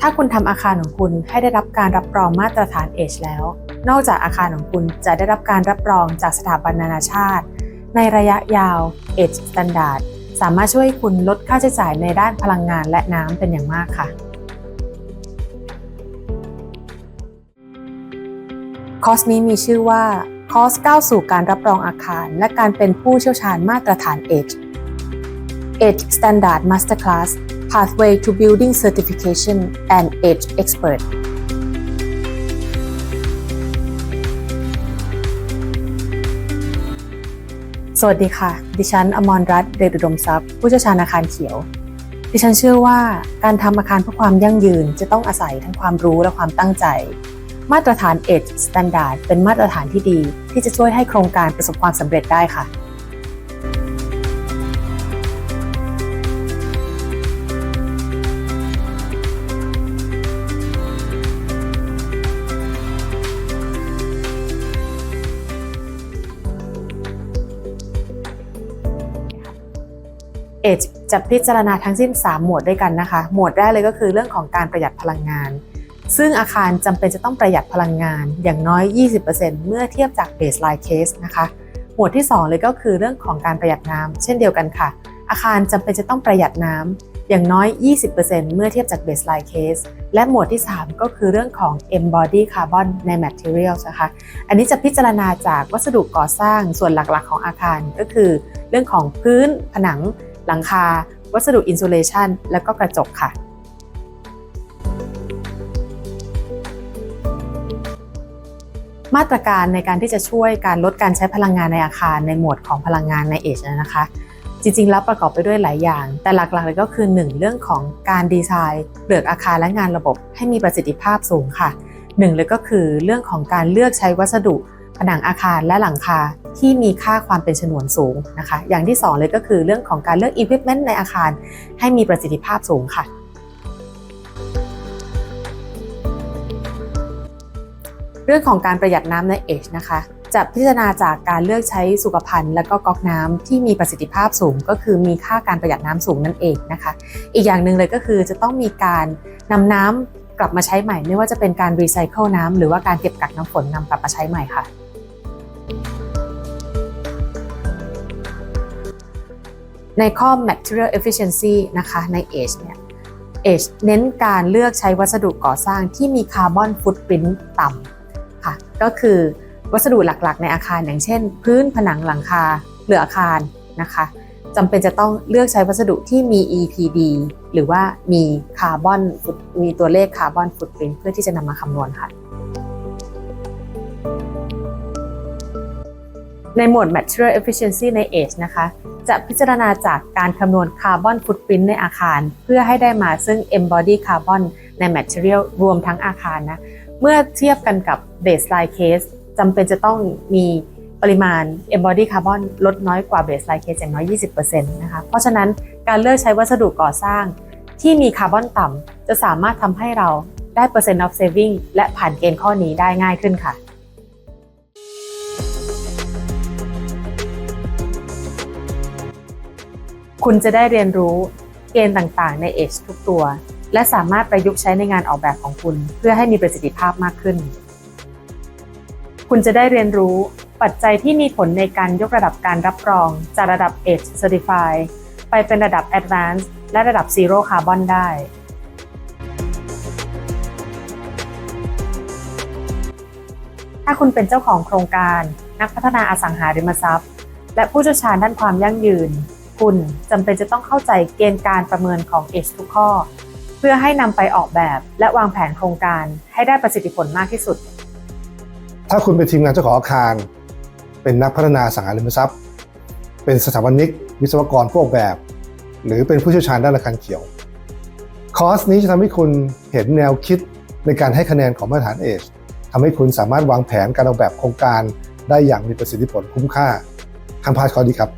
ถ้าคุณทำอาคารของคุณให้ได้รับการรับรองมาตรฐานเอชแล้ว นอกจากอาคารของคุณจะได้รับการรับรองจากสถาบันนานาชาติ ในระยะยาว Edge Standard สามารถช่วยคุณลดค่าใช้จ่ายในด้านพลังงานและน้ำเป็นอย่างมากค่ะ คอร์สนี้มีชื่อว่าคอร์สก้าวสู่การรับรองอาคาร และการเป็นผู้เชี่ยวชาญมาตรฐาน Edge Edge Standard Masterclass Pathway to Building Certification and Edge Expert สวัสดีค่ะ ดิฉัน อมรรัตน์เดชอุดมทรัพย์ ผู้เชี่ยวชาญอาคารเขียว ดิฉันเชื่อว่าการทำอาคารเพื่อความยั่งยืนจะต้องอาศัยทั้งความรู้และความตั้งใจ มาตรฐาน Edge Standard เป็นมาตรฐานที่ดี ที่จะช่วยให้โครงการประสบความสำเร็จได้ค่ะ จะพิจารณาทั้งสิ้น 3 หมวดด้วยกันนะคะ หมวดแรกเลยก็คือเรื่องของการประหยัดพลังงาน ซึ่งอาคารจำเป็นจะต้องประหยัดพลังงานอย่างน้อย 20%เมื่อเทียบจาก baseline case นะคะ หมวดที่ 2 เลยก็คือเรื่องของการประหยัดน้ำเช่นเดียวกันค่ะ อาคารจำเป็นจะต้องประหยัดน้ำอย่างน้อย 20%เมื่อเทียบจาก baseline case และหมวดที่ 3 ก็คือเรื่องของ embody carbon ใน materials นะคะ อันนี้จะพิจารณาจากวัสดุก่อสร้างส่วนหลักๆ ของอาคารก็คือ เรื่องของพื้นผนัง หลังคา วัสดุอินซูเลชันและก็กระจกค่ะ มาตรการในการที่จะช่วยการลดการใช้พลังงานในอาคารในหมวดของพลังงานในเอชนะคะ จริงๆ แล้วประกอบไปด้วยหลายอย่าง แต่หลักๆเลยก็คือ 1 เรื่องของการดีไซน์เปลือกอาคารและงานระบบให้มีประสิทธิภาพสูงค่ะหนึ่งเลยก็คือเรื่องของการเลือกใช้วัสดุ ผนังอาคารและหลังคาที่มีค่าความเป็นฉนวนสูงนะคะ อย่างที่ 2 เลยก็คือเรื่องของการเลือก equipment ในอาคาร ให้มีประสิทธิภาพสูงค่ะ เรื่องของการประหยัดน้ำในเอชนะคะจะพิจารณาจากการเลือกใช้สุขภัณฑ์และก็ก๊อกน้ำที่มีประสิทธิภาพสูง ก็คือมีค่าการประหยัดน้ำสูงนั่นเองนะคะ อีกอย่างหนึ่งเลยก็คือจะต้องมีการนำน้ำกลับมาใช้ใหม่ ไม่ว่าจะเป็นการรีไซเคิลน้ำหรือว่าการเก็บกักน้ำฝนนำกลับมาใช้ใหม่ค่ะ ในข้อ material efficiency นะคะใน Age เนี่ย Age เน้นการเลือกใช้วัสดุก่อสร้างที่มีคาร์บอนฟุตปรินต์ต่ำค่ะก็คือวัสดุหลักๆ ในอาคารอย่างเช่น พื้นผนังหลังคาเหลืออาคารนะคะจำเป็นจะต้องเลือกใช้วัสดุที่มี EPD หรือว่ามีคาร์บอนมีตัวเลขคาร์บอนฟุตปรินต์เพื่อที่จะนำมาคำนวณค่ะ ในหมวด Material Efficiency ใน Age นะคะ จะพิจารณาจากการคำนวณคาร์บอนฟุตปรินต์ในอาคาร เพื่อให้ได้มาซึ่ง Embody Carbon ใน Material รวมทั้งอาคารนะ เมื่อเทียบกันกับ Baseline Case จำเป็นจะต้องมีปริมาณ Embody Carbon ลดน้อยกว่า Baseline Case อย่างน้อย 20%นะคะ เพราะฉะนั้นการเลือกใช้วัสดุก่อสร้าง ที่มีคาร์บอนต่ำจะสามารถทำให้เราได้ Percent of Saving และผ่านเกณฑ์ข้อนี้ได้ง่ายขึ้นค่ะ คุณจะได้เรียนรู้เกณฑ์ต่างๆ ใน Edge ทุกตัว และสามารถประยุกต์ใช้ในงานออกแบบของคุณ เพื่อให้มีประสิทธิภาพมากขึ้น คุณจะได้เรียนรู้ปัจจัยที่มีผลในการยกระดับการรับรอง จากระดับ Edge Certify ไปเป็นระดับ Advanced และระดับ Zero Carbon ได้ ถ้าคุณเป็นเจ้าของโครงการ นักพัฒนาอสังหาริมทรัพย์ และผู้เชี่ยวชาญด้านความยั่งยืน คุณจำเป็นจะต้องเข้าใจเกณฑ์การประเมินของ Edge ทุกข้อ เพื่อให้นำไปออกแบบและวางแผนโครงการให้ได้ประสิทธิผลมากที่สุด ถ้าคุณเป็นทีมงานเจ้าของอาคาร เป็นนักพัฒนาสังหาริมทรัพย์ เป็นสถาปนิก วิศวกรผู้ออกแบบ หรือเป็นผู้เชี่ยวชาญด้านอาคารเขียว คอร์สนี้จะทำให้คุณเห็นแนวคิดในการให้คะแนนของมาตรฐานเอชทำให้คุณสามารถวางแผนการออกแบบโครงการได้อย่างมีประสิทธิผลคุ้มค่าทางพาสคอร์ดีครับ